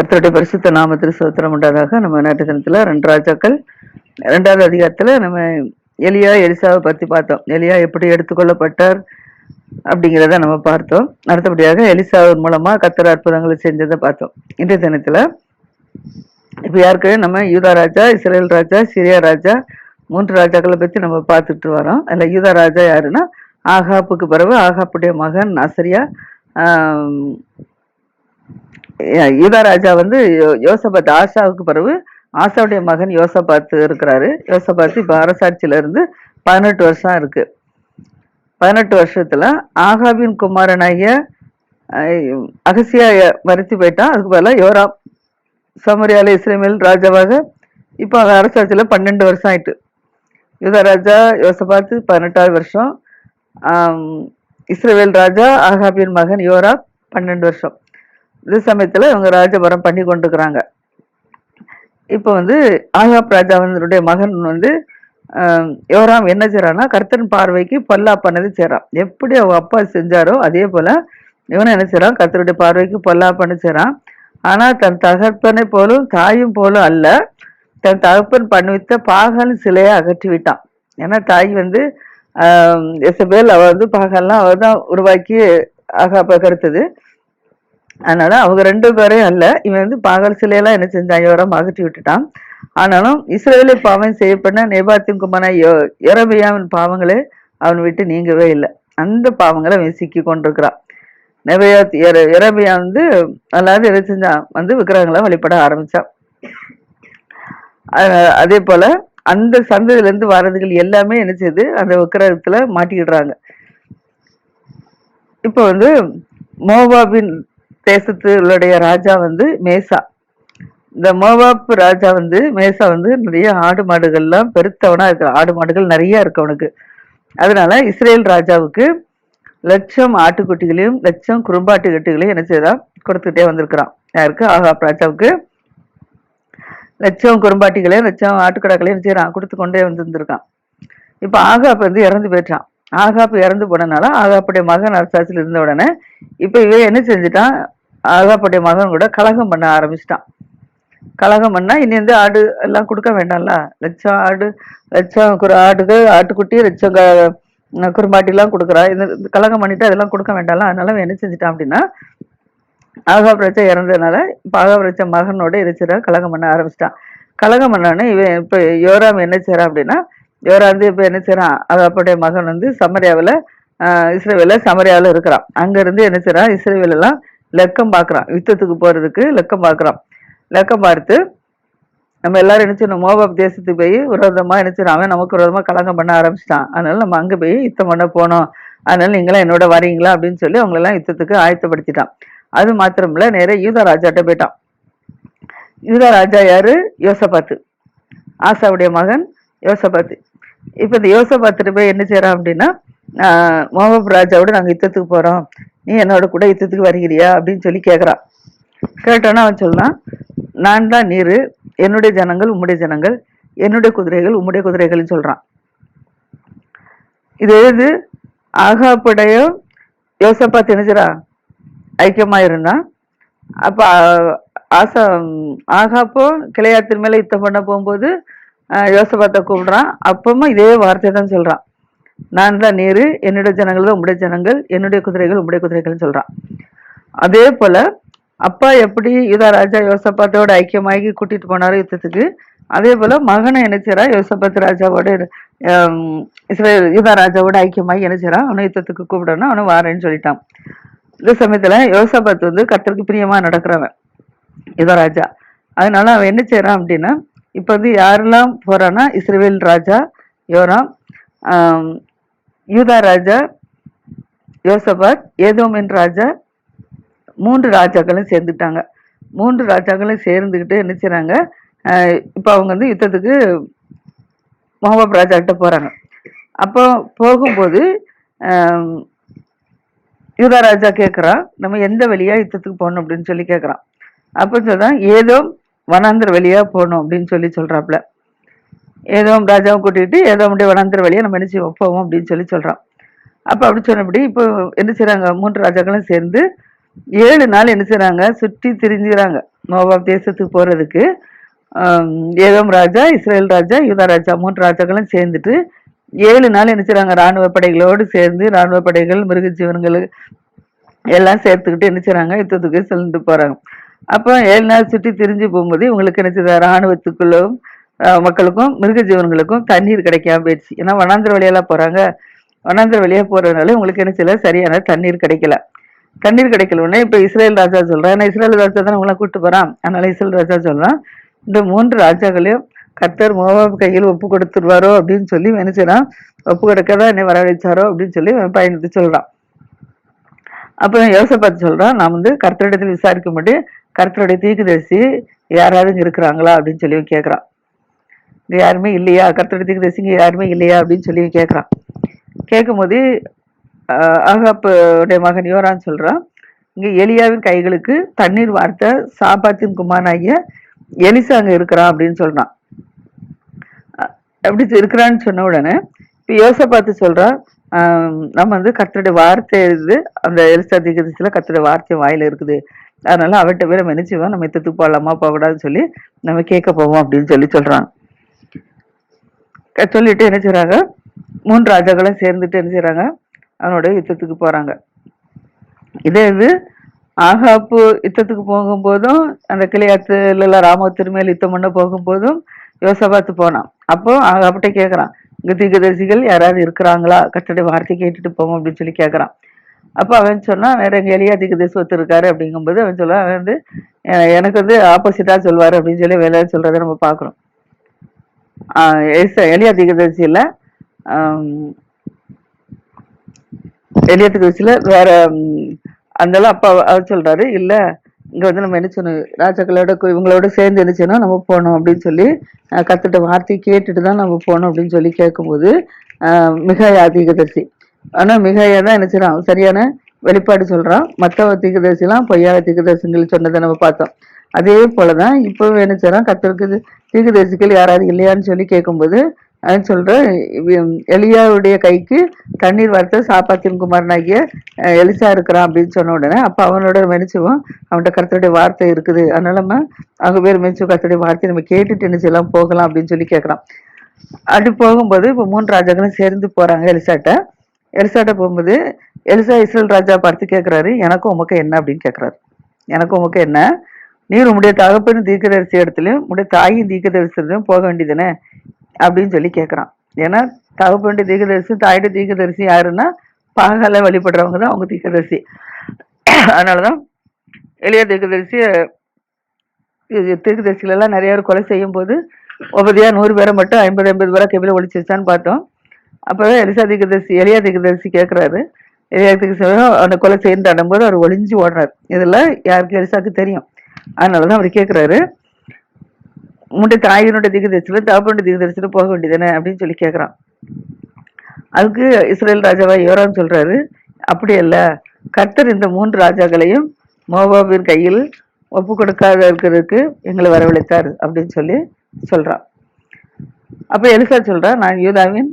கர்த்தருடைய பரிசுத்த நாமத்தில் சோத்திரம் உண்டாதாக. நம்ம நாட்டு தினத்தில் ரெண்டு ராஜாக்கள் ரெண்டாவது அதிகாரத்தில் நம்ம எலியா எலிசாவை பற்றி பார்த்தோம். எலியா எப்படி எடுத்துக்கொள்ளப்பட்டார் அப்படிங்கிறத நம்ம பார்த்தோம். அடுத்தபடியாக எலிசாவின் மூலமாக கத்தர் அற்புதங்களை செஞ்சதை பார்த்தோம். இன்றைய தினத்தில் இப்போ யாருக்கு? நம்ம யூதா ராஜா இஸ்ரேல் ராஜா சிரியா ராஜா மூன்று ராஜாக்களை பற்றி நம்ம பார்த்துட்டு வரோம். அதில் யூதா ராஜா யாருன்னா ஆகாப்புக்கு பிறகு ஆகாப்புடைய மகன் நசரியா யூதா ராஜா வந்து யோ- யோசபாத் ஆஷாவுக்கு பிறகு ஆஷாவுடைய மகன் யோசபாத் இருக்கிறாரு. யோசபாத் இப்போ அரசாட்சியில இருந்து பதினெட்டு வருஷம் இருக்கு. பதினெட்டு வருஷத்துல ஆகாபின் குமாரனாகிய அகசியா மறித்து போயிட்டான். அதுக்கு பதிலாக யோராம் சமரியால இஸ்ரேமேல் ராஜாவாக இப்போ அரசாட்சியில் பன்னெண்டு வருஷம் ஆயிட்டு. யூதா ராஜா யோசபாத்து பதினெட்டாவது வருஷம். இஸ்ரேல் ராஜா ஆகாபியின் மகன் யோரா பன்னெண்டு வருஷம். இது சமயத்தில் இவங்க ராஜபரம் பண்ணி கொண்டுக்கிறாங்க இப்போ வந்து ஆகாப் ராஜாவினுடைய மகன் வந்து யோராம் என்ன செய்கிறான்னா கர்த்தன் பார்வைக்கு பொல்லா பண்ணது செய்கிறான் எப்படி அவங்க அப்பா செஞ்சாரோ அதே போல் இவனும் என்ன செய்கிறான் கர்த்தருடைய பார்வைக்கு பொல்லா பண்ண செய்கிறான் ஆனால் தன் தகப்பனை போலும் தாயும் போலும் அல்ல தன் தகப்பன் பண்ணுவித்த பாகல் சிலையை அகற்றி விட்டான். ஏன்னா தாய் வந்து எசபேல் அவள் வந்து பாகல்லாம் அவள் தான் உருவாக்கி ஆகாப்ப கருத்தது அதனால அவங்க ரெண்டு பேரையும் அல்ல இவன் வந்து பாகல் சிலையெல்லாம் என்ன செஞ்சான்? யோரம் அகற்றி விட்டுட்டான். ஆனாலும் இஸ்ரேலை பாவம் செய்யப்பட்ட நேபாத்தின் குமாரன் எரபியாவின் பாவங்களே அவன் விட்டு நீங்கவே இல்லை. அந்த பாவங்களை அவன் சிக்கி கொண்டிருக்கிறான் நெபையாத் எரபியா வந்து அல்லாது என்ன செஞ்சான்? வந்து விக்கிரகங்களை வழிபட ஆரம்பிச்சான். அதே போல அந்த சந்ததியில இருந்து வர்றதுகள் எல்லாமே என்ன செய்யுது அந்த விக்கிரகத்துல மாட்டிக்கிடுறாங்க இப்போ வந்து மோவாபின் தேசத்துடைய ராஜா வந்து மேசா. இந்த மோவாப் ராஜா வந்து மேசா வந்து நிறைய ஆடு மாடுகள்லாம் பெருத்தவனா இருக்கிறான் ஆடு மாடுகள் நிறைய இருக்கு அவனுக்கு. அதனால இஸ்ரேல் ராஜாவுக்கு லட்சம் ஆட்டுக்குட்டிகளையும் லட்சம் குறும்பாட்டு கட்டுகளையும் என்ன செய்தான்? கொடுத்துக்கிட்டே வந்திருக்கிறான். யாருக்கு? ஆகாப் ராஜாவுக்கு. லட்சம் குறும்பாட்டிகளையும் லட்சம் ஆட்டுக்கடாக்களையும் என்ன செய்யறான்? கொடுத்து கொண்டே வந்திருந்திருக்கான். இப்போ ஆகாப் வந்து இறந்து போயிட்டான். ஆகாப் இறந்து போனனால ஆகாப்புடைய மகன் அரசாட்சியில் இருந்த உடனே இப்போ இவன் என்ன செஞ்சுட்டான்? ஆகாப்புடைய மகன் கூட கலகம் பண்ண ஆரம்பிச்சிட்டான். கலகம் பண்ணா இனி வந்து ஆடு எல்லாம் கொடுக்க வேண்டாம்ல? லட்சம் ஆடு லட்சம் குரு ஆடுகள் ஆட்டுக்குட்டி லட்சம் க- குறும்பாட்டி எல்லாம் கொடுக்குறா. இந்த கலகம் பண்ணிட்டு அதெல்லாம் கொடுக்க வேண்டாம்ல? அதனால என்ன செஞ்சுட்டான் அப்படின்னா ஆகாப் இறந்ததுனால இப்போ ஆகாப் மகனோட இருக்கிற கலகம் பண்ண ஆரம்பிச்சிட்டான். கலகம் பண்ணோடனே இவன் இப்போ யோராம் என்ன செய்கிறான் அப்படின்னா யோரா வந்து இப்போ என்ன செய்கிறான் ஆகாப்புடைய மகன் வந்து சமரியாவில் இஸ்ரேவேல சமரியாவில் இருக்கிறான். அங்கேருந்து என்ன செய்கிறான் இஸ்ரேவேலெல்லாம் லெக்கம் பார்க்குறான். யுத்தத்துக்கு போறதுக்கு லெக்கம் பார்க்குறான். லெக்கம் பார்த்து நம்ம எல்லாரும் நினச்சிடணும் மோபாப் தேசத்துக்கு போய் விரோதமாக நினச்சிடும் அவன் நமக்கு விரோதமாக கலங்கம் பண்ண ஆரம்பிச்சிட்டான். அதனால நம்ம அங்க போய் யுத்தம் பண்ண போனோம். அதனால நீங்களாம் என்னோட வரீங்களா? அப்படின்னு சொல்லி அவங்களெல்லாம் யுத்தத்துக்கு ஆயத்தப்படுத்திட்டான். அது மாத்திரமில்ல நேராக யூதா ராஜாட்ட போயிட்டான். யூதா ராஜா யாரு? யோசபாத்து. ஆசாவுடைய மகன் யோசபாத்து. இப்போ இந்த யோசபாத்துட்டு போய் என்ன செய்யறான் அப்படின்னா ஆஹ் மோகப் ராஜாவோட நாங்க யுத்தத்துக்கு போறோம். நீ என்னோட கூட யுத்தத்துக்கு வருகிறியா அப்படின்னு சொல்லி கேட்குறான் கேட்டோன்னா அவன் சொன்னான் நான் தான் நீர் என்னுடைய ஜனங்கள் உம்முடைய ஜனங்கள் என்னுடைய குதிரைகள் உம்முடைய குதிரைகள்னு சொல்கிறான் இது எது? ஆகாப்புடைய யோசப்பா தெரிஞ்சிரா ஐக்கியமாக இருந்தான் அப்போ ஆசா ஆகாப்போ கிளையாத்தின் மேலே யுத்தம் பண்ண போகும்போது ஆஹ், யோசபாத்தை கூப்பிடுறான். அப்பவும் இதே வார்த்தை தான் சொல்கிறான் நான் தான் நேரு என்னுடைய ஜனங்கள் தான் உம்முடைய ஜனங்கள் என்னுடைய குதிரைகள் உம்முடைய குதிரைகள்னு சொல்கிறான் அதே போல் அப்பா எப்படி யுதா ராஜா யோசபாத்தோட ஐக்கியமாகி கூட்டிட்டு போனாரு யுத்தத்துக்கு அதே போல மகனை என்ன செய்றான் யோசபாத் ராஜாவோட இஸ்ரேல் யூதா ராஜாவோட ஐக்கியமாகி என்ன அவனை யுத்தத்துக்கு கூப்பிடணும் அவனை வாரேன்னு சொல்லிட்டான். இந்த சமயத்துல யோசபாத் வந்து கத்தருக்கு பிரியமா நடக்கிறவன் யூதா ராஜா. அதனால அவன் என்ன செய்கிறான் அப்படின்னா இப்ப வந்து யாரெல்லாம் போறான்னா இஸ்ரேல் ராஜா யோராம் யூதா ராஜா யோசபாத் ஏதோமின் ராஜா மூன்று ராஜாக்களும் சேர்ந்துட்டாங்க. மூன்று ராஜாக்களும் சேர்ந்துக்கிட்டு என்ன செய்கிறாங்க இப்போ அவங்க வந்து யுத்தத்துக்கு மோகப் ராஜா கிட்ட அப்போ போகும்போது யூதா ராஜா கேட்குறான் நம்ம எந்த வழியாக யுத்தத்துக்கு போகணும் அப்படின்னு சொல்லி கேட்குறான் அப்போ சொல்கிறான் ஏதோ வனாந்திர வழியாக போகணும் அப்படின்னு சொல்லி சொல்கிறாப்புல ஏதோ ராஜாவும் கூட்டிகிட்டு ஏதோ அப்படியே வனாந்திர வழியை நம்ம என்ன செய்வோம் போவோம் அப்படின்னு சொல்லி சொல்கிறான் அப்போ அப்படி சொன்னபடி இப்போ என்ன செய்கிறாங்க மூன்று ராஜாக்களும் சேர்ந்து ஏழு நாள் என்ன செய்கிறாங்க சுற்றி திரிஞ்சுறாங்க நோபாப் தேசத்துக்கு போகிறதுக்கு ஏதோ ஏதோம் ராஜா இஸ்ரேல் ராஜா யூதா ராஜா மூன்று ராஜாக்களும் சேர்ந்துட்டு ஏழு நாள் என்ன செய்கிறாங்க இராணுவ படைகளோடு சேர்ந்து இராணுவ படைகள் மிருக ஜீவன்கள் எல்லாம் சேர்த்துக்கிட்டு என்ன செய்கிறாங்க யுத்தத்துக்கு சென்று போகிறாங்க அப்போ ஏழு நாள் சுற்றி திரிஞ்சு போகும்போது இவங்களுக்கு என்ன செய்யுது இராணுவத்துக்குள்ளும் மக்களுக்கும் மிருக ஜீவன்களுக்கும் தண்ணீர் கிடைக்காம போயிடுச்சு. ஏன்னா வனாந்திர வழியெல்லாம் போகிறாங்க வனாந்திர வழியாக போகிறதுனால உங்களுக்கு என்ன செய்யல? சரியான தண்ணீர் கிடைக்கல. தண்ணீர் கிடைக்கல உடனே இப்போ இஸ்ரேல் ராஜா சொல்கிறான் ஏன்னா இஸ்ரேல் ராஜா தான் உங்களை கூப்பிட்டு போகிறான் அதனால இஸ்ரேல் ராஜா சொல்கிறான் இந்த மூன்று ராஜாக்களையும் கர்த்தர் மோவாப் கையில் ஒப்பு கொடுத்துருவாரோ அப்படின்னு சொல்லி என்ன செய்கிறான் ஒப்பு கொடுக்கதான் என்னை வரவழைச்சாரோ அப்படின்னு சொல்லி பயணித்து சொல்கிறான் அப்புறம் அப்போ பார்த்து சொல்கிறான் நான் வந்து கர்த்தரிடத்தில் விசாரிக்கும்படி கர்த்தருடைய தீர்க்கதரிசி யாராவது இருக்கிறாங்களா அப்படின்னு சொல்லி கேட்குறான் யாருமே இல்லையா? கர்த்தருடைய தீர்க்கதரிசி யாருமே இல்லையா? அப்படின்னு சொல்லி கேட்குறான். கேட்கும்போது ஆஹ், ஆகாப்புடைய மகன் யோரான் சொல்கிறான் இங்கே எலியாவின் கைகளுக்கு தண்ணீர் வார்த்த சாப்பாத்தின் குமாரனாகிய எலிசா அங்கே இருக்கிறான் அப்படின்னு சொல்கிறான் எப்படி அப்படி இருக்கிறான்னு சொன்ன உடனே இப்போ யோசை பார்த்து சொல்கிறான் நம்ம வந்து கர்த்தருடைய வார்த்தை இது அந்த எலிசா திகதிசில் கர்த்தருடைய வார்த்தை வாயில் இருக்குது. அதனால அவர்கிட்ட பேரை நினைச்சுவோம் நம்ம எத்த போகலாமா போகக்கூடாதுன்னு சொல்லி நம்ம கேட்க போவோம் அப்படின்னு சொல்லி சொல்கிறான் சொல்லிட்டு என்ன செய்கிறாங்க மூன்று ராஜாக்களும் சேர்ந்துட்டு என்ன செய்கிறாங்க அவனோட யுத்தத்துக்கு போகிறாங்க இதே இது ஆகாப்பு யுத்தத்துக்கு போகும்போதும் அந்த கிளியாத்துல ராம மேல் யுத்தம் பண்ண போகும்போதும் யோசபாத்து போனான். அப்போ ஆகாப்பிட்ட கேட்குறான் இங்கே தீர்க்கதரிசிகள் யாராவது இருக்கிறாங்களா? கட்டடை வார்த்தை கேட்டுட்டு போவோம் அப்படின்னு சொல்லி கேட்குறான் அப்போ அவன் சொன்னான் வேற எங்கள் எளியா தீர்க்கதரிசி ஒருத்தர் இருக்காரு அப்படிங்கும்போது அவன் சொல்லுவான் அவன் வந்து எனக்கு வந்து ஆப்போசிட்டாக சொல்வார் அப்படின்னு சொல்லி வேலை சொல்கிறத நம்ம பார்க்குறோம். ஆஹ் எலிசா- எலியா தீர்க்கதரிசி எலியா வேற அந்தளவு அப்பா அவர் சொல்றாரு இல்லை இங்கே வந்து நம்ம என்ன சொன்னோம்? ராஜாக்களோட இவங்களோட சேர்ந்து என்ன செய்யணும் நம்ம போனோம் அப்படின்னு சொல்லி கத்துட்ட வார்த்தையை கேட்டுட்டு தான் நம்ம போனோம் அப்படின்னு சொல்லி கேட்கும்போது ஆஹ், மிகாயா தீர்க்கதரிசி ஆனால் மிகாயா தான் என்ன செய்யறான் சரியான வெளிப்பாடு சொல்கிறான் மற்ற தீர்க்கதரிசிலாம் பொய்யான தீர்க்கதரிசிகள் சொன்னதை நம்ம பார்த்தோம். அதே போல தான் இப்போ என்ன செய்யறான் கத்திருக்கு தீர்க்கதரிசிகள் யாராவது இல்லையான்னு சொல்லி கேட்கும்போது நான் சொல்கிறேன் எளியாவுடைய எலியாவுடைய கைக்கு தண்ணீர் வார்த்தை சாப்பாத்தின் குமாரனாகிய எலிசா இருக்கிறான் அப்படின்னு சொன்ன உடனே அப்போ அவனோட மெனிச்சுவோம் அவன்கிட்ட கருத்துடைய வார்த்தை இருக்குது. அதனால நம்ம அவங்க பேர் மெனிச்சு கருத்துடைய வார்த்தை நம்ம கேட்டுட்டு என்ன போகலாம் அப்படின்னு சொல்லி கேட்குறான் அப்படி போகும்போது இப்போ மூன்று ராஜாக்களும் சேர்ந்து போகிறாங்க எலிசாட்ட. எலிசாட்ட போகும்போது எலிசா இஸ்ரேல் ராஜா பார்த்து கேட்குறாரு எனக்கும் உமக்கு என்ன? அப்படின்னு கேட்குறாரு எனக்கும் உமக்கு என்ன? நீர் உம்முடைய தகப்பனும் தீர்க்கதரிசி இடத்துலையும் உடைய தாயின் தீர்க்கதரிசிலையும் போக வேண்டியதுனே அப்படின்னு சொல்லி கேட்குறான் ஏன்னா தகப்பனுடைய தீர்க்கதரிசி தாயுடைய தீர்க்கதரிசி யாருன்னா பாகால வழிபடுறவங்க தான் அவங்க தீர்க்கதரிசி. அதனாலதான் எளிய தீர்க்கதரிசி தீர்க்கதரிசிகளெல்லாம் நிறைய பேர் கொலை செய்யும் போது ஒவ்வொருதையா நூறு பேரை மட்டும் ஐம்பது ஐம்பது பேரை கைவில ஒழிச்சிருச்சான்னு பார்த்தோம். அப்பதான் எலிசா தீர்க்கதரிசி எளியா தீர்க்கதரிசி கேட்குறாரு எளியா தீர்க்கதரிசி அவனை கொலை செய்யு போது அவர் ஒளிஞ்சு ஓடுறாரு. இதெல்லாம் யாருக்கு எலிசாக்கு தெரியும். அதனாலதான் அவர் கேட்கிறாரு உன்னுடைய தாயினுடைய திகதரிசியில தகப்பனுடைய திகதரிசியில போக வேண்டியதானே அப்படின்னு சொல்லி கேட்குறான் அதுக்கு இஸ்ரேல் ராஜாவா யோராம் சொல்றாரு அப்படி அல்ல. கர்த்தர் இந்த மூன்று ராஜாக்களையும் மோபாபின் கையில் ஒப்பு கொடுக்காத இருக்கிறதுக்கு எங்களை வரவழைத்தார் அப்படின்னு சொல்லி சொல்றான். அப்ப எலிசா சொல்றா நான் யூதாவின்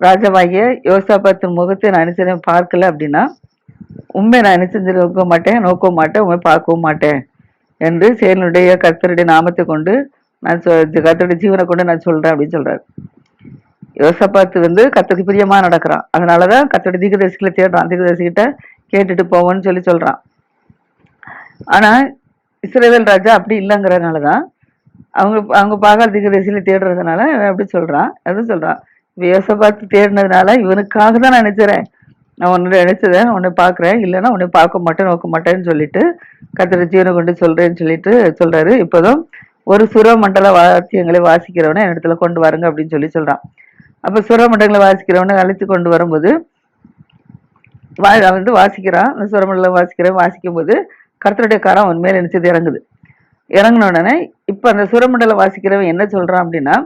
ராஜாவாகிய யோசாபாத்தின் முகத்தை நான் என்ன பார்க்கல அப்படின்னா உண்மை நான் என்ன நோக்க மாட்டேன் நோக்கவும் மாட்டேன் உண்மை பார்க்கவும் மாட்டேன். என்று சேனுடைய கர்த்தருடைய நாமத்தை கொண்டு நான் கர்த்தருடைய ஜீவனை கொண்டு நான் சொல்றேன் அப்படின்னு சொல்றாரு. யோசப்பாத்து வந்து கத்தருக்கு பிரியமா நடக்கிறான். அதனாலதான் கர்த்தருடைய தீர்க்கதரிசிகளை தேடுறான். தீர்க்கதரிசிகிட்ட கேட்டுட்டு போவோன்னு சொல்லி சொல்றான். ஆனா இஸ்ரேவேல் ராஜா அப்படி இல்லைங்கிறதுனாலதான் அவங்க அவங்க பாகால் தீர்க்கதரிசியில தேடுறதுனால இவன் அப்படி சொல்றான். அது சொல்றான்? யோசப்பாத்து தேடினதுனால இவனுக்காக தான் நான் நினைச்சுறேன். நான் உன்னை நினைச்சதை உன்னை பார்க்குறேன். இல்லைன்னா உன்னை பார்க்க மாட்டேன் நோக்க மாட்டேன்னு சொல்லிட்டு கத்திர ஜீவனை கொண்டு சொல்கிறேன்னு சொல்லிட்டு சொல்கிறாரு இப்போதும் ஒரு சுரமண்டல வாத்தியங்களை வாசிக்கிறவனை என்னிடத்துல கொண்டு வாருங்க அப்படின்னு சொல்லி சொல்கிறான் அப்போ சுரமண்டலங்களை வாசிக்கிறவனை அழைத்து கொண்டு வரும்போது வா அவன் வந்து வாசிக்கிறான். அந்த சுரமண்டலம் வாசிக்கிறவன் வாசிக்கும் போது கர்த்தருடைய காரம் அவன் மேலே நினைச்சது இறங்குது. இறங்கின உடனே இப்போ அந்த சுரமண்டலம் வாசிக்கிறவன் என்ன சொல்கிறான் அப்படின்னா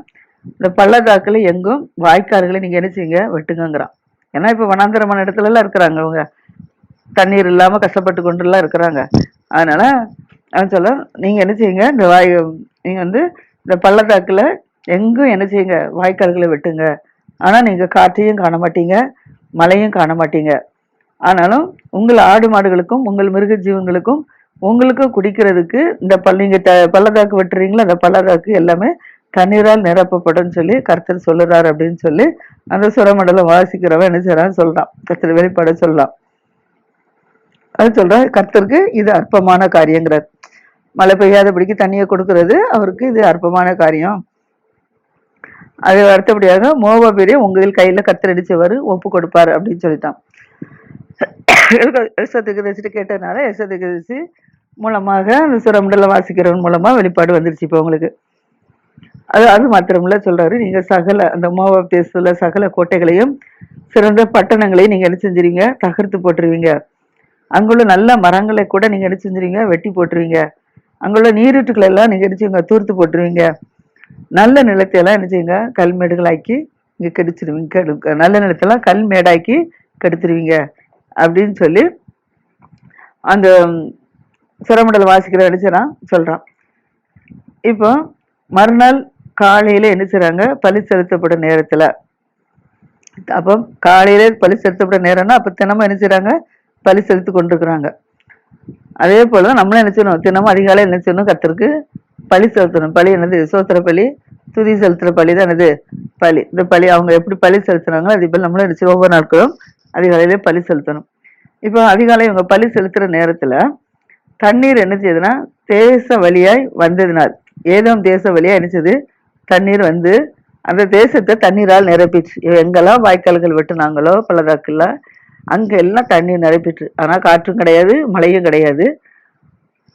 இந்த பள்ளத்தாக்கில் எங்கும் வாய்க்கால்களை நீங்கள் என்ன செய்யுங்க வெட்டுங்கங்கிறான். ஏன்னா இப்போ வனாந்திரமான இடத்துலலாம் இருக்கிறாங்க அவங்க. தண்ணீர் இல்லாமல் கஷ்டப்பட்டு கொண்டுலாம் இருக்கிறாங்க. அதனால் அவன் சொல்ல நீங்கள் என்ன செய்யுங்க இந்த வாய் நீங்கள் வந்து இந்த பள்ளத்தாக்கில் எங்கும் என்ன செய்யுங்க வாய்க்கால்களை வெட்டுங்க. ஆனால் நீங்கள் காற்றையும் காண மாட்டீங்க மழையும் காண மாட்டீங்க. ஆனாலும் உங்கள் ஆடு மாடுகளுக்கும் உங்கள் மிருக ஜீவங்களுக்கும் உங்களுக்கும் குடிக்கிறதுக்கு இந்த பல் நீங்கள் த- பள்ளத்தாக்கு வெட்டுறீங்களோ? அந்த பள்ளத்தாக்கு எல்லாமே தண்ணீரால் நிரப்பப்படும் சொல்லி கர்த்தர் சொல்லுறாரு அப்படின்னு சொல்லி அந்த சுரமண்டலம் வாசிக்கிறவன் என்ன செய்யறான் சொல்றான். கர்த்தர் வெளிப்பாட சொல்லலாம் அது சொல்றா கர்த்தருக்கு இது அற்பமான காரியங்கிறார். மழை பெய்யாதபடிக்கு தண்ணியை கொடுக்கறது அவருக்கு இது அற்பமான காரியம். அது அடுத்தபடியாக மோபாபியரை உங்கள் கையில கர்த்தர் அடிச்சவர் ஒப்பு கொடுப்பார் அப்படின்னு சொல்லிட்டான். எசத்துக்கு கேட்டதுனால எசத்துக்கு மூலமாக அந்த சுரமண்டலம் வாசிக்கிறவன் மூலமா வெளிப்பாடு வந்துருச்சு இப்போ உங்களுக்கு. அது அது மாத்திரமில்ல சொல்றாரு. நீங்க சகல அந்த மோவாப் தேசத்துல சகல கோட்டைகளையும் சிறந்த பட்டணங்களையும் நீங்க என்ன செஞ்சிருவீங்க? தகர்த்து போட்டுருவீங்க. அங்குள்ள நல்ல மரங்களை கூட நீங்க என்ன செஞ்சிருவீங்க? வெட்டி போட்டுருவீங்க. அங்குள்ள நீரூற்றுக்களை எல்லாம் நீங்க என்ன தூர்த்து போட்டுருவீங்க. நல்ல நிலத்தை எல்லாம் என்ன செய்யுங்க கல்மேடுகளாக்கி இங்க கெடுத்துருவீங்க கெடு- நல்ல நிலத்தெல்லாம் கல்மேடாக்கி கெடுத்துருவீங்க அப்படின்னு சொல்லி அந்த சுரமண்டல வாசிக்கிற அடிச்சான் சொல்றான். இப்போ மறுநாள் காலையில் என்ன செய்கிறாங்க பலி செலுத்தப்படும் நேரத்தில். அப்போ காலையில் பலி செலுத்தப்படும் நேரம்னா அப்போ தினமும் என்ன செய்கிறாங்க பலி செலுத்தி கொண்டிருக்கிறாங்க. அதே போல நம்மளும் என்ன செய்யணும்? தினமும் அதிகாலை என்ன செய்யணும்? கர்த்தருக்கு பலி செலுத்தணும். பலி என்னது? சோத்திர பலி துதி செலுத்துற பலி தான் என்னது? பலி. இந்த பலி அவங்க எப்படி பலி செலுத்துகிறாங்களோ அதே போல் நம்மளும் என்ன செய்யணும்? ஒவ்வொரு நாட்களும் அதிகாலையிலே பலி செலுத்தணும். இப்போ அதிகாலை இவங்க பலி செலுத்துகிற நேரத்தில் தண்ணீர் என்ன செய்யுதுன்னா தேச வழியாய் வந்ததினால் ஏதோ தேச வழியாக என்ன செய்யுது? தண்ணீர் வந்து அந்த தேசத்தை தண்ணீரால் நிரப்பிச்சு. எங்கெல்லாம் வாய்க்கால்கள் வெட்டுனாங்களோ பள்ளதாக்கில் அங்கே எல்லாம் தண்ணீர் நிரப்பிட்டு ஆனால் காற்றும் கிடையாது மழையும் கிடையாது.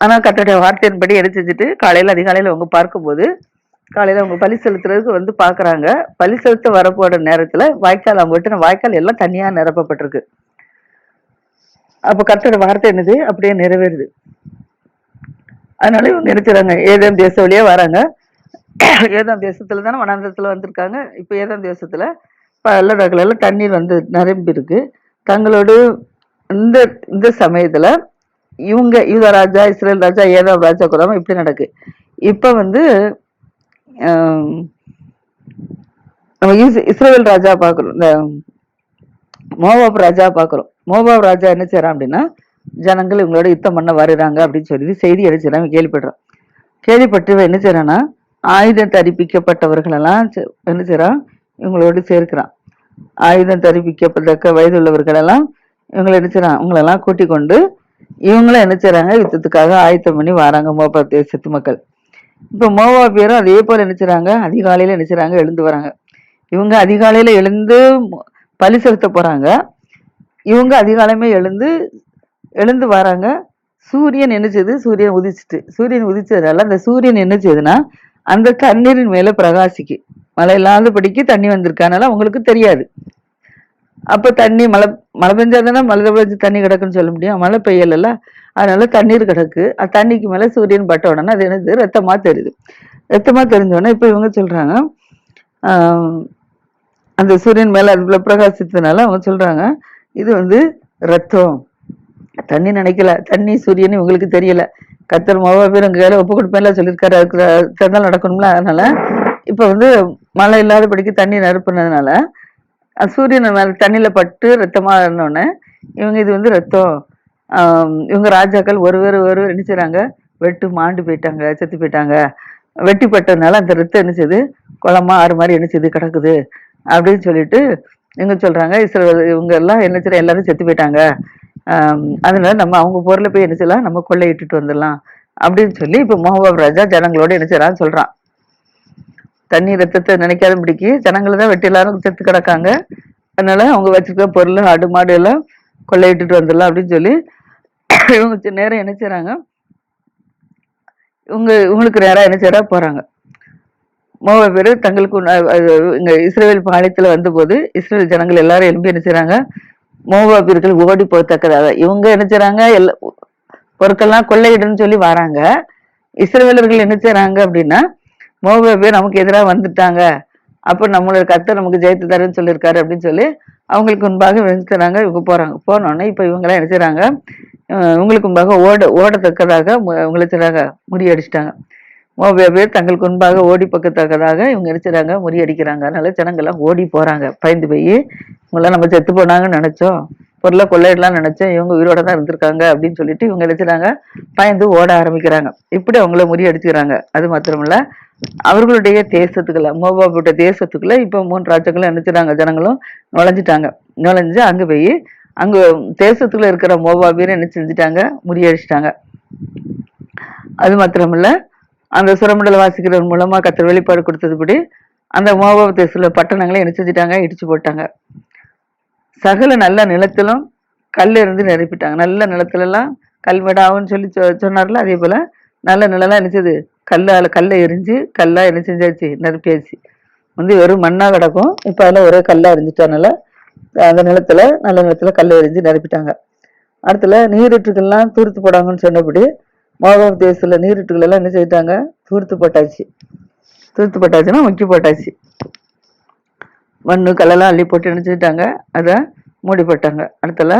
ஆனால் கத்தோடைய வார்த்தையின்படி எடுத்து காலையில் காலையில அதிகாலையில அவங்க பார்க்கும்போது காலையில் அவங்க பலி செலுத்துறதுக்கு வந்து பார்க்குறாங்க. பலி செலுத்த வரப்போட நேரத்தில் வாய்க்கால் அவங்க வெட்டின வாய்க்கால் எல்லாம் தனியாக நிரப்பப்பட்டிருக்கு. அப்போ கர்த்தரோட வார்த்தை என்னது? அப்படியே நிறைவேறுது. அதனால இவங்க நினைச்சுறாங்க ஏதேனும் தேச வழியாக வராங்க. ஏதாம் தேசத்தில் தானே வனாந்தரத்துல வந்திருக்காங்க. இப்போ ஏதாம் தேசத்தில் பள்ளதாக்குல எல்லாம் தண்ணீர் வந்து நிரம்பி இருக்கு தங்களோட இந்த இந்த சமயத்தில் இவங்க யூதா ராஜா இஸ்ரேல் ராஜா ஏதாம் ராஜா கூடாம இப்படி நடக்கு. இப்போ வந்து நம்ம இஸ்ரேல் ராஜா பார்க்குறோம் இந்த மோவாப் ராஜா பார்க்குறோம் மோவாப் ராஜா என்ன செய்கிறான் அப்படின்னா ஜனங்கள் இவங்களோட யுத்தம் பண்ண வருகிறாங்க அப்படின்னு சொல்லி செய்தி அடிச்சிடறான் கேள்விப்படுறான். கேள்விப்பட்டு என்ன செய்கிறான்னா ஆயுதம் தரிப்பிக்கப்பட்டவர்களெல்லாம் என்ன செய்கிறான் இவங்களோடு சேர்க்கிறான். ஆயுதம் தரிப்பிக்கப்பட்ட வயதுள்ளவர்களெல்லாம் இவங்களை என்ன செய்யறான் இவங்களெல்லாம் கொண்டு இவங்களும் என்ன செய்கிறாங்க யுத்தத்துக்காக ஆயத்தம் பண்ணி வராங்க மோபாப் தேசத்து மக்கள். இப்ப மோவாபியரும் அதே போல் என்ன செய்கிறாங்க அதிகாலையில் என்ன செய்கிறாங்க எழுந்து வராங்க. இவங்க அதிகாலையில் எழுந்து மு- பலி செலுத்த போகிறாங்க இவங்க அதிகாலமே எழுந்து எழுந்து வராங்க. சூரியன் என்ன செய்யுது சூரியன் உதிச்சிட்டு சூரியன் உதிச்சதுனால அந்த சூரியன் என்ன செய்யுதுன்னா அந்த தண்ணீரின் மேல பிரகாசிக்கு. மழை இல்லாதபடிக்கு தண்ணி வந்திருக்கனால அவங்களுக்கு தெரியாது. அப்ப தண்ணி மழை மழை பெஞ்சாதானே மழை பெஞ்சு தண்ணி கிடக்குன்னு சொல்ல முடியும். மழை பெய்யலல்ல. அதனால தண்ணீர் கிடக்கு. அது தண்ணிக்கு மேல சூரியன் பட்ட உடனே அது என்னது? ரத்தமா தெரியுது. ரத்தமா தெரிஞ்ச உடனே இப்ப இவங்க சொல்றாங்க ஆஹ் அந்த சூரியன் மேல அதுல பிரகாசித்ததுனால அவங்க சொல்றாங்க இது வந்து ரத்தம். தண்ணி நினைக்கல. தண்ணி சூரியன் இவங்களுக்கு தெரியல. கத்தர் மோபாபீர் உங்க கையில ஒப்பு கொடுப்பேன்ல சொல்லியிருக்காரு. அதுக்கு தந்தால் நடக்கணும்ல அதனால. இப்ப வந்து மழை இல்லாதபடிக்கு தண்ணி நிரப்புனதுனால சூரியன் மேல தண்ணியில பட்டு ரத்தமா இருந்தோடனே இவங்க இது வந்து ரத்தம் இவங்க ராஜாக்கள் ஒரு வேறு ஒரு என்ன செய்றாங்க? வெட்டு மாண்டு போயிட்டாங்க செத்து போயிட்டாங்க. வெட்டி பட்டதுனால அந்த ரத்தம் என்ன செய்யுது? குளமா ஆறு மாதிரி என்ன செய்யுது? கிடக்குது. அப்படின்னு சொல்லிட்டு இவங்க சொல்றாங்க இஸ்ரோ இவங்க எல்லாம் என்ன செய்ய எல்லாரும் செத்து போயிட்டாங்க. அதனால நம்ம அவங்க பொருளை போய் என்ன செய்யலாம்? நம்ம கொள்ளையிட்டுட்டு வந்துடலாம். அப்படின்னு சொல்லி இப்ப மோகபாப் ராஜா ஜனங்களோட என்ன செய்யறான்னு சொல்றான். தண்ணி ரத்தத்தை நினைக்காதபடிக்கு ஜனங்களை தான் வெட்டி எல்லாரும் செத்து கிடக்காங்க. அதனால அவங்க வச்சிருக்க பொருள் ஆடு மாடு எல்லாம் கொள்ளையிட்டுட்டு வந்துடலாம் அப்படின்னு சொல்லி இவங்க நேரம் என்ன செய்றாங்க இவங்க இவங்களுக்கு நேரம் என்ன செய்யறா? போறாங்க. மோவ பேர் தங்களுக்கு அது இங்க இஸ்ரேல் பாளையத்துல வந்தபோது இஸ்ரேல் ஜனங்கள் எல்லாரும் எழும்பி என்ன செய்யறாங்க? மோவாபியர்கள் ஓடி போகத்தக்கதாக இவங்க என்ன செய்றாங்க? எல்லா பொருட்கள்லாம் கொள்ளையிடுன்னு சொல்லி வராங்க. இஸ்ரேலர்கள் என்ன செய்றாங்க அப்படின்னா மோவாபியர் நமக்கு எதிராக வந்துட்டாங்க. அப்ப நம்மளோட கத்தை நமக்கு ஜெயித்து தரேன்னு சொல்லியிருக்காரு அப்படின்னு சொல்லி அவங்களுக்கு முன்பாக வெஞ்சுறாங்க இவங்க போறாங்க. போனோடனே இப்ப இவங்கெல்லாம் என்ன செய்றாங்க? இவங்களுக்கு முன்பாக ஓட ஓடத்தக்கதாக மு- இவங்களை செய்றாங்க. முறியடிச்சிட்டாங்க. பேர் தங்களுக்கு முன்பாக ஓடி பக்கத்தக்கதாக இவங்க அடிச்சுறாங்க முறியடிக்கிறாங்க அதனால ஜனங்கள்லாம் ஓடி போறாங்க. பயந்து போய் இவங்களாம் நம்ம செத்து போனாங்கன்னு நினைச்சோம். பொருளை கொள்ளையிடலாம் நினைச்சேன். இவங்க உயிரோட தான் இருந்திருக்காங்க அப்படின்னு சொல்லிட்டு இவங்க நினைச்சாங்க பயந்து ஓட ஆரம்பிக்கிறாங்க. இப்படி அவங்கள முறியடிச்சுக்கிறாங்க அது மாத்திரமில்ல அவர்களுடைய தேசத்துக்குள்ள மோபாபுட்ட தேசத்துக்குள்ள இப்போ மூன்று ராஜ்யங்களும் நினைச்சுறாங்க ஜனங்களும் நுழைஞ்சிட்டாங்க. நுழைஞ்சு அங்க போய் அங்க தேசத்துக்குள்ள இருக்கிற மோபாபீரை என்ன செஞ்சுட்டாங்க? முறியடிச்சிட்டாங்க. அது மாத்திரமில்லை அந்த சுரமண்டல வாசிக்கிறவர் மூலமா கத்தர் வெளிப்பாடு கொடுத்ததுபடி அந்த மோபாபத்தை சில பட்டணங்களை என்ன செஞ்சுட்டாங்க? இடிச்சு போட்டாங்க. சகல நல்ல நிலத்திலும் கல் இருந்து நிரப்பிட்டாங்க. நல்ல நிலத்துலலாம் கல்வெடாவுன்னு சொல்லி சொ- சொன்னார்ல அதே போல நல்ல நிலம்லாம் என்னச்சது கல்லால் கல்லை எரிஞ்சு கல்லா என்ன செஞ்சாச்சு? நிரப்பியாச்சு. வந்து வெறும் மண்ணா கிடக்கும். இப்ப அதில் ஒரே கல்லா எரிஞ்சிட்டனால அந்த நிலத்துல நல்ல நிலத்துல கல்லை எரிஞ்சு நிரப்பிட்டாங்க. அடுத்துல நீரூற்றுக்கள்லாம் தூர்த்து போடாங்கன்னு சொன்னபடி மோகாப் தேசத்தில் நீரூற்றுகள் எல்லாம் என்ன செய்யிட்டாங்க தூர்த்து போட்டாச்சு தூர்த்து போட்டாச்சுன்னா முக்கி போட்டாச்சு. மண்ணு கல்லெல்லாம் அள்ளி போட்டு நினைச்சுட்டாங்க அதை மூடி போட்டாங்க. அடுத்தல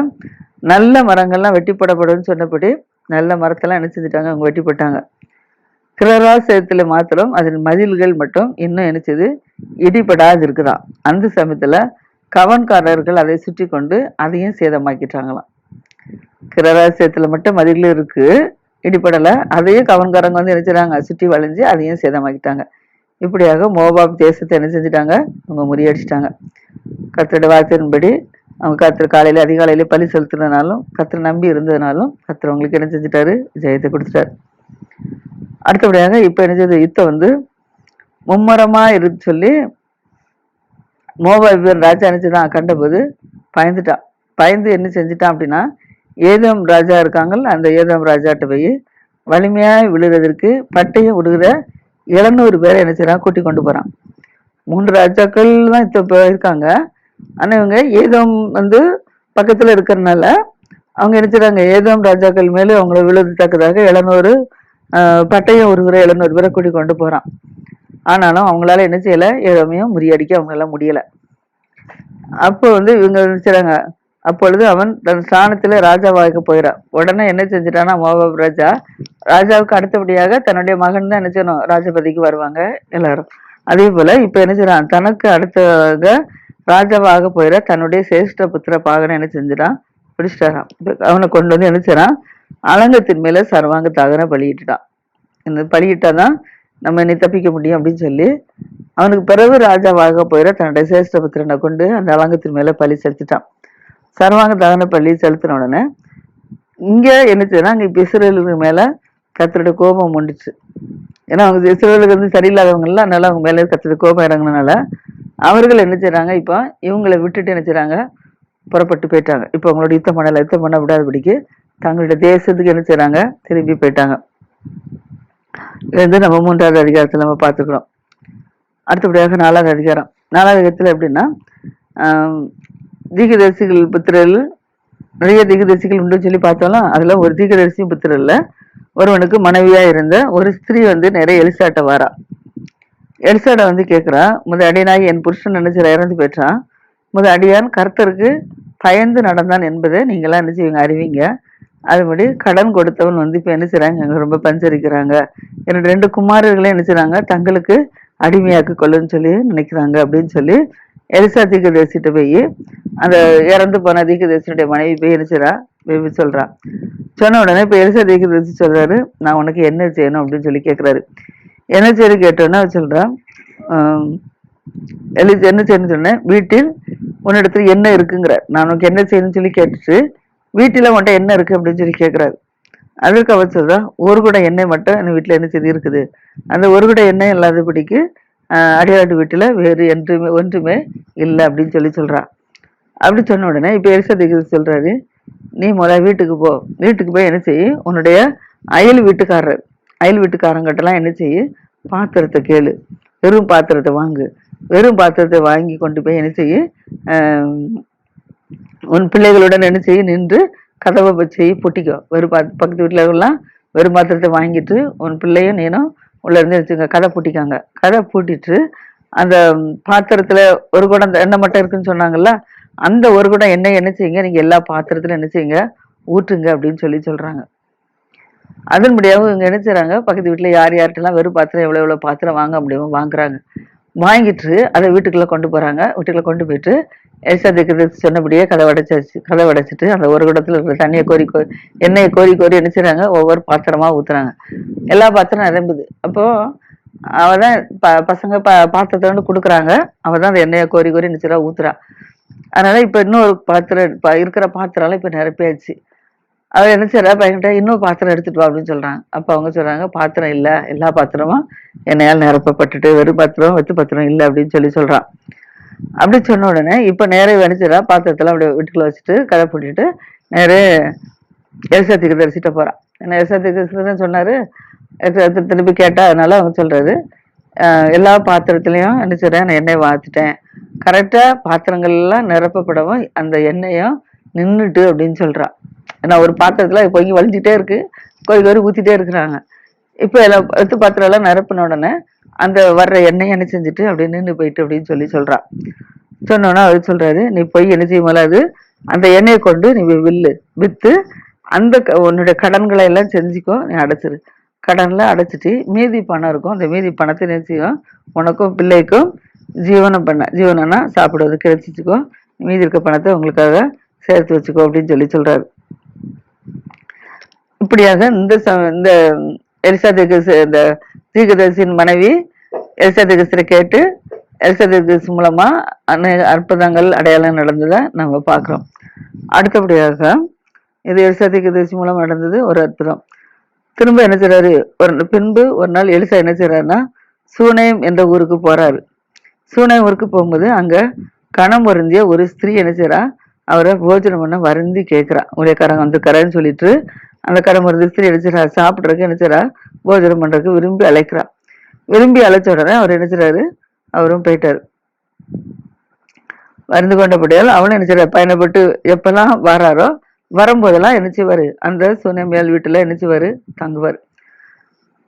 நல்ல மரங்கள்லாம் வெட்டி போடப்படும்னு சொன்னபடி நல்ல மரத்தெல்லாம் என்ன செஞ்சுட்டாங்க அவங்க வெட்டி போட்டாங்க. கிரராசயத்தில் மாத்திரம் அதன் மதில்கள் மட்டும் இன்னும் என்னச்சது இடிபடாது இருக்குதான் அந்த சமயத்தில் கவன்காரர்கள் அதை சுற்றி கொண்டு அதையும் சேதமாக்கிட்டாங்களாம். கிரராசயத்தில் மட்டும் மதில் இருக்குது இடிபடலை. அதையும் கவன்காரங்க வந்து என்ன சுற்றி வளைஞ்சு அதையும் சேதமாக்கிட்டாங்க. இப்படியாக மோபாப் தேசத்தை என்ன செஞ்சுட்டாங்க? அவங்க முறியடிச்சிட்டாங்க. கத்தரோட வார்த்தையின்படி அவங்க கத்திர காலையில அதிகாலையில பலி செலுத்துறதுனாலும் கத்திர நம்பி இருந்ததுனாலும் கத்தர் அவங்களுக்கு என்ன செஞ்சுட்டாரு? ஜெயத்தை கொடுத்துட்டாரு. அடுத்தபடியாக இப்போ என்ன செய்த? யுத்தம் வந்து மும்மரமா இருந்து சொல்லி மோபாபியர் ராஜா நினைச்சுதான் கண்டபோது பயந்துட்டான். பயந்து என்ன செஞ்சுட்டான் அப்படின்னா ஏதம் ராஜா இருக்காங்கல்ல அந்த ஏதம் ராஜாட்ட போய் வலிமையாக விழுகிறதற்கு பட்டயம் விடுகிற எழுநூறு பேரை என்ன செய்கிறான் கூட்டி கொண்டு போகிறான் மூன்று ராஜாக்கள் தான் இப்போ இருக்காங்க. ஆனால் இவங்க ஏதம் வந்து பக்கத்தில் இருக்கிறனால அவங்க என்ன செய்றாங்க? ஏதம் ராஜாக்கள் மேலே அவங்கள விழுதத்தக்கதாக எழுநூறு பட்டயம் உருகிற எழுநூறு பேரை கூட்டி கொண்டு போகிறான் ஆனாலும் அவங்களால என்ன செய்யலை? ஏதமையும் முறியடிக்க அவங்களால முடியலை. அப்போ வந்து இவங்க என்ன அப்பொழுது அவன் தன் ஸ்தானத்தில் ராஜாவாக போயிடான் உடனே என்ன செஞ்சிட்டான்னா மோகப் ராஜா ராஜாவுக்கு அடுத்தபடியாக தன்னுடைய மகன் தான் என்ன செய்யணும் ராஜபதிக்கு வருவாங்க எல்லாரும். அதே போல இப்ப என்ன செய்யறான் தனக்கு அடுத்ததாக ராஜாவாக போயிட தன்னுடைய சேஷ்ட புத்திர பாகனை என்ன செஞ்சிடான் பிடிச்சிட்டாராம். அவனை கொண்டு வந்து என்ன செய்யறான் அலங்கத்தின் மேல சர்வாங்க தகன பலியிட்டுட்டான். இந்த பலியிட்டாதான் நம்ம என்னை தப்பிக்க முடியும் அப்படின்னு சொல்லி அவனுக்கு பிறகு ராஜாவாக போயிட தன்னுடைய சேஷ்ட புத்திரனை கொண்டு அந்த அலங்கத்தின் மேல பலி செலுத்திட்டான். சர்வாங்க தகன பள்ளி செலுத்தின உடனே இங்கே என்ன அங்கே இப்போ இஸ்ரேலுக்கு மேலே கத்தருடைய கோபம் உண்டுச்சு ஏன்னா அவங்க இஸ்ரேலுக்கு வந்து சரியில்லாதவங்க அதனால அவங்க மேலே கத்தரோட கோபம் இறங்கினால அவர்கள் என்ன செய்கிறாங்க இப்போ இவங்களை விட்டுட்டு என்ன செய்கிறாங்க புறப்பட்டு போயிட்டாங்க. இப்போ அவங்களோட யுத்தம் பண்ணலை யுத்தம் பண்ண விடாதபடிக்கு தங்களுடைய தேசத்துக்கு என்ன செய்கிறாங்க திரும்பி போயிட்டாங்க. இது வந்து நம்ம மூன்றாவது அதிகாரத்தில் நம்ம பார்த்துக்கிறோம். அடுத்தபடியாக நாலாவது அதிகாரம். நாலாவது அதிகாரத்தில் எப்படின்னா தீகதரிசிகள் புத்திரல் நிறைய தீகதரிசிகள் உண்டுன்னு சொல்லி பார்த்தோம்னா அதில் ஒரு தீகதரிசி புத்திரல்ல ஒருவனுக்கு மனைவியாக இருந்த ஒரு ஸ்திரீ வந்து நிறைய எலிசாட்ட வாரா. எலிசாட்ட வந்து கேட்குறா முத அடியனாகி என் புருஷன் நினைச்சு இறந்து போயிட்டான். முத அடியான் கர்த்தருக்கு பயந்து நடந்தான் என்பதை நீங்களாம் என்ன செய்வீங்க? அறிவிங்க. அதுபடி கடன் கொடுத்தவன் வந்து இப்போ என்ன செய்கிறாங்க அங்க ரொம்ப பஞ்சரிக்கிறாங்க. என்னோட ரெண்டு குமாரர்களே என்ன செய்கிறாங்க தங்களுக்கு அடிமையாக்கு கொள்ளுன்னு சொல்லி நினைக்கிறாங்க அப்படின்னு சொல்லி எலிசா தீர்க்கதரிசிட்ட போய் அந்த இறந்து போன தீர்க்கதரிசியுடைய மனைவி போய் என்ன செய்றா? போய் சொல்றா. சொன்ன உடனே இப்போ எலிசா தீர்க்கதரிசி சொல்றாரு நான் உனக்கு என்ன செய்யணும் அப்படின்னு சொல்லி கேட்குறாரு என்ன செய்யணும் கேட்டோன்னா சொல்றான் ஆம், எலிசா என்ன செய்யணும்னு சொன்னேன் வீட்டில் உன்னிடத்துல என்ன இருக்குங்கிற நான் உனக்கு என்ன செய்யணும்னு சொல்லி கேட்டுட்டு வீட்டில் உன்கிட்ட என்ன இருக்கு? அப்படின்னு சொல்லி கேட்குறாரு அதற்கு அவர் சொல்றா ஒரு கூட எண்ணெய் மட்டும் என் வீட்டில் என்ன செய்து இருக்குது? அந்த ஒரு கூட எண்ணெய் இல்லாதபடிக்கு ஆஹ், அடியாட்டு வீட்டில் வேறு என்றுமே ஒன்றுமே இல்லை அப்படின்னு சொல்லி சொல்கிறான் அப்படி சொன்ன உடனே இப்போ எலிசா சொல்கிறாரு நீ முதல்ல வீட்டுக்கு போ. வீட்டுக்கு போய் என்ன செய்யு உன்னுடைய அயல் வீட்டுக்காரர் அயல் வீட்டுக்காரங்கிட்டலாம் என்ன செய்யு பாத்திரத்தை கேளு. வெறும் பாத்திரத்தை வாங்கு. வெறும் பாத்திரத்தை வாங்கி கொண்டு போய் என்ன செய்யு உன் பிள்ளைகளுடன் என்ன செய்ய நின்று கதவை வச்சு பொட்டிக்கோ. வெறும் பா பக்கத்து வீட்டில் எல்லாம் வெறும் பாத்திரத்தை வாங்கிட்டு உன் பிள்ளையும் நீனும் உள்ள இருந்து எடுத்துங்க கதை பூட்டிக்காங்க. கதை பூட்டிட்டு அந்த பாத்திரத்துல ஒரு குடம் எண்ணெய் மட்டும் இருக்குன்னு சொன்னாங்கல்ல அந்த ஒரு குடம் எண்ணெய் என்ன செய்யுங்க? நீங்க எல்லா பாத்திரத்திலும் என்ன செய்யுங்க? ஊற்றுங்க அப்படின்னு சொல்லி சொல்றாங்க. அதன்படியாகவும் இவங்க என்ன செய்கிறாங்க பக்கத்து வீட்டில் யார் யார்கிட்டலாம் வெறும் பாத்திரம் எவ்வளோ எவ்வளோ பாத்திரம் வாங்க முடியுமோ வாங்குறாங்க. வாங்கிட்டு அதை வீட்டுக்குள்ளே கொண்டு போகிறாங்க வீட்டுக்குள்ளே கொண்டு போயிட்டு எலிசா திக்கு சொன்னபடியே கதை உடைச்சாச்சு கதை உடைச்சிட்டு அந்த ஒரு குடத்தில் இருக்கிற தண்ணியை கோரி கோரி எண்ணெயை கோரி கோரி என்ன செய்கிறாங்க ஒவ்வொரு பாத்திரமாக ஊற்றுறாங்க எல்லா பாத்திரம் நிரம்புது அப்போ அவதான் ப பசங்க ப பாத்திரத்தை வந்து கொடுக்குறாங்க. அவ தான் அந்த எண்ணெயை கோரி கோரி என்ன ஊத்துறா. அதனால இப்ப இன்னொரு பாத்திரம் இப்ப இருக்கிற பாத்திரம்லாம் இப்ப நிரப்பியாச்சு. அவர் என்ன செய்யறா பையன்கிட்ட இன்னொரு பாத்திரம் எடுத்துட்டு வா அப்படின்னு சொல்றாங்க. அப்ப அவங்க சொல்றாங்க பாத்திரம் இல்ல. எல்லா பாத்திரமும் எண்ணெயால் நிரப்பப்பட்டுட்டு வெறும் பாத்திரம் வெத்து பாத்திரம் இல்ல அப்படின்னு சொல்லி சொல்றான். அப்படி சொன்ன உடனே இப்ப நேரே வெளிச்சிடா பாத்திரத்தெல்லாம் அப்படியே வீட்டுக்குள்ள வச்சுட்டு கதை போட்டுட்டு நேரே எலிசத்துக்கு தரிசிட்ட போகிறான் ஏன்னா எலிசத்துக்கு தான் சொன்னாரு திருப்பி கேட்டா அதனால அவங்க சொல்றாரு. எல்லா பாத்திரத்திலையும் என்ன செய்கிறேன் நான் எண்ணெய் வாத்துட்டேன் கரெக்டா பாத்திரங்கள் எல்லாம் நிரப்பப்படவும் அந்த எண்ணெயும் நின்றுட்டு அப்படின்னு சொல்றா. ஏன்னா ஒரு பாத்திரத்துல பொங்கி வலிஞ்சிட்டே இருக்கு. கோயில் கோரி ஊத்திட்டே இருக்கிறாங்க. இப்ப எல்லாம் எடுத்து பாத்திரம் எல்லாம் நிரப்பின உடனே அந்த வர்ற எண்ணெய் என்ன செஞ்சுட்டு அப்படியே நின்று போயிட்டு அப்படின்னு சொல்லி சொல்றா. சொன்னோன்னா அவர் சொல்றாரு நீ போய் என்ன செய்ய முடியாது அந்த எண்ணெயை கொண்டு நீ வில்லு வித்து அந்த க- உன்னுடைய கடன்களை எல்லாம் செஞ்சுக்கோ நீ அடைச்சிரு. கடனில் அடைச்சிட்டு மீதி பணம் இருக்கும். அந்த மீதி பணத்தை என்ன உனக்கும் பிள்ளைக்கும் ஜீவனம் பண்ண ஜீவனம்னா சாப்பிடுவது கிடைச்சிச்சுக்கோ. மீதி இருக்க பணத்தை உங்களுக்காக சேர்த்து வச்சுக்கோ அப்படின்னு சொல்லி சொல்கிறாரு இப்படியாக இந்த ச- இந்த எலிசா திகஸ் இந்த தீர்க்கதரிசியின் மனைவி எலிசா திகஸரை கேட்டு எலிசா திகஸ் மூலமாக அநேக அற்புதங்கள் அடையாளம் நடந்ததை நம்ம பார்க்குறோம். அடுத்தபடியாக இது எலிசா தீர்க்கதரிசி மூலம் நடந்தது ஒரு அற்புதம். திரும்ப என்ன செய்றாரு? ஒரு பின்பு ஒரு நாள் எலிசா என்ன செய்றாருன்னா சூனேம் என்ற ஊருக்கு போறாரு. சூனேம் ஊருக்கு போகும்போது அங்க கணம் வருந்திய ஒரு ஸ்திரீ என்ன செய்றா? அவரை போஜனம் பண்ண வருந்தி கேட்கிறா ஊழியக்காரங்க வந்திருக்காரன்னு சொல்லிட்டு அந்த கடன் வருந்தி ஸ்திரீ என்ன செய்றா? சாப்பிட்றதுக்கு என்ன செய்றா? போஜனம் பண்றதுக்கு விரும்பி அழைக்கிறா. விரும்பி அழைச்ச உடனே அவர் என்ன செய்றாரு? அவரும் போயிட்டாரு. வருந்து கொண்டபடியால் அவனும் என்ன செய்றாரு? பயணப்பட்டு எப்பெல்லாம் வராரோ வரும்போதெல்லாம் என்ன அந்த சூனியமேல் வீட்டில் என்ன தங்குவார்.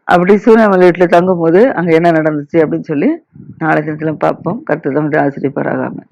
அப்படி சூனியமேல் வீட்டில் தங்கும்போது அங்கே என்ன நடந்துச்சு அப்படின்னு சொல்லி நாளை தினத்தில் பார்ப்போம். கருத்து தான் ஆசிரியப்பராகாமல்